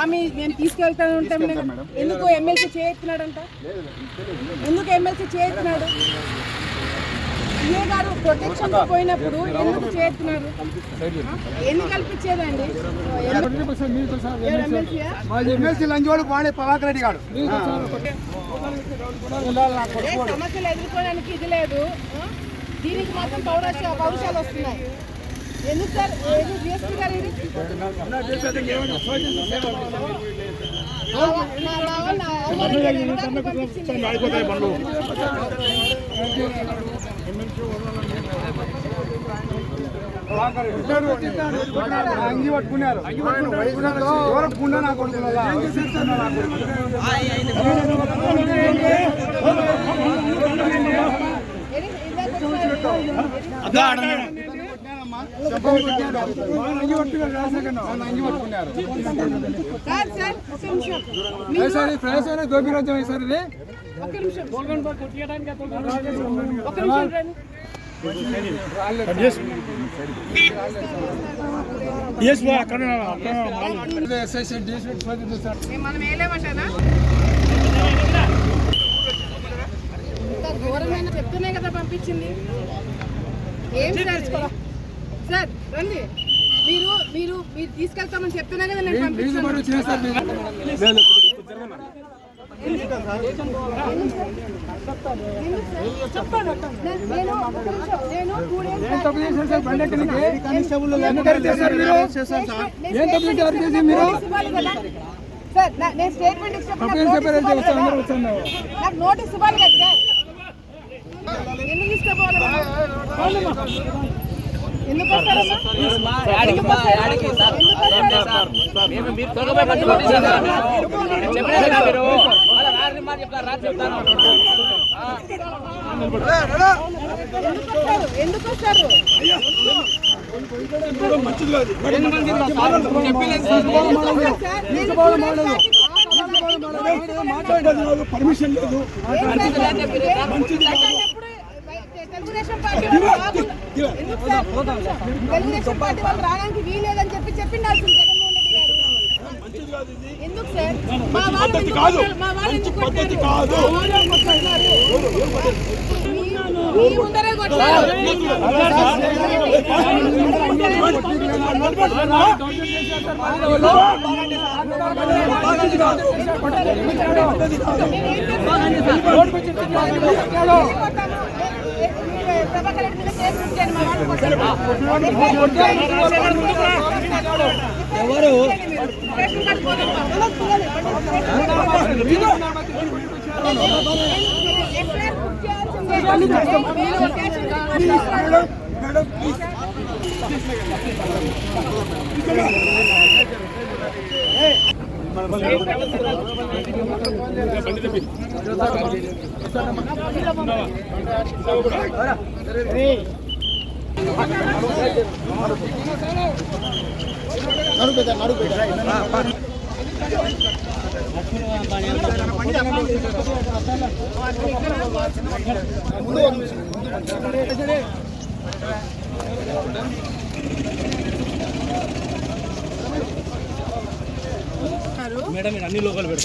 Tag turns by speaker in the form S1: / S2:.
S1: ఆమె నేను తీసుకెళ్తాను ఉంటాం ఎందుకు ఎమ్మెల్సీ చేయెత్తున్నాడంట ఎందుకు ఎమ్మెల్సీ చేయెత్తున్నాడు ఏ గారు ప్రొటెక్షన్ పోయినప్పుడు ఎందుకు చేస్తున్నారు? ఎందుకు కల్పించేదండి?
S2: ఎమ్మెల్సీ లంచోడు వాడే ప్రభాకర్ రెడ్డి గారు.
S1: సమస్యలు ఎదుర్కోవడానికి ఇది లేదు? దీనికి మాత్రం పౌరష పౌరుషాలు వస్తున్నాయి. ఎందుకు సార్ ఏది డిఎస్పీ గారు ఇది? నా వా-
S2: అంగి పట్టుకున్నారు ఎవరు గుండ నా కొడుకులలో
S1: ఏది? ఇందాక వచ్చారు. సార్
S2: ఇది
S1: మనం వేయలేమంటారా ఇంత ఘోరమైన చెప్తూనే కదా పంపించింది ఏం సార్ ఇది? సార్ రండి మీరు మీరు మీరు తీసుకెళ్తామని చెప్తున్నా కదా నేను? సార్ నేను స్టేట్మెంట్ నోటీస్ ఇవ్వాలి కదా? నాకు నోటీస్ ఇవ్వాలి కదా సార్ ఎందుకు తీసుకోపోవాలి ఎందుకు వస్తారు? two days back
S2: పర్మిషన్ లేదు
S1: తెలుగుదేశం పార్టీ తెలుగుదేశం పార్టీ వాళ్ళు రావడానికి వీలేదని చెప్పి చెప్పిండాల్సింది జగన్మోహన్ రెడ్డి గారు. ఎందుకు సార్? మా వాళ్ళు? మా వాళ్ళు కొట్టుకుంటున్నారు? మీ- మీ ముందరే కొట్టారు. ప్రభాకర్ రెడ్డి మీద కేసు పెట్టాను మా వాళ్ళు ఎవరు? మేడం ప్లీజ్ ముందు ముందు మేడం అన్ని లోకల్ పెడతాం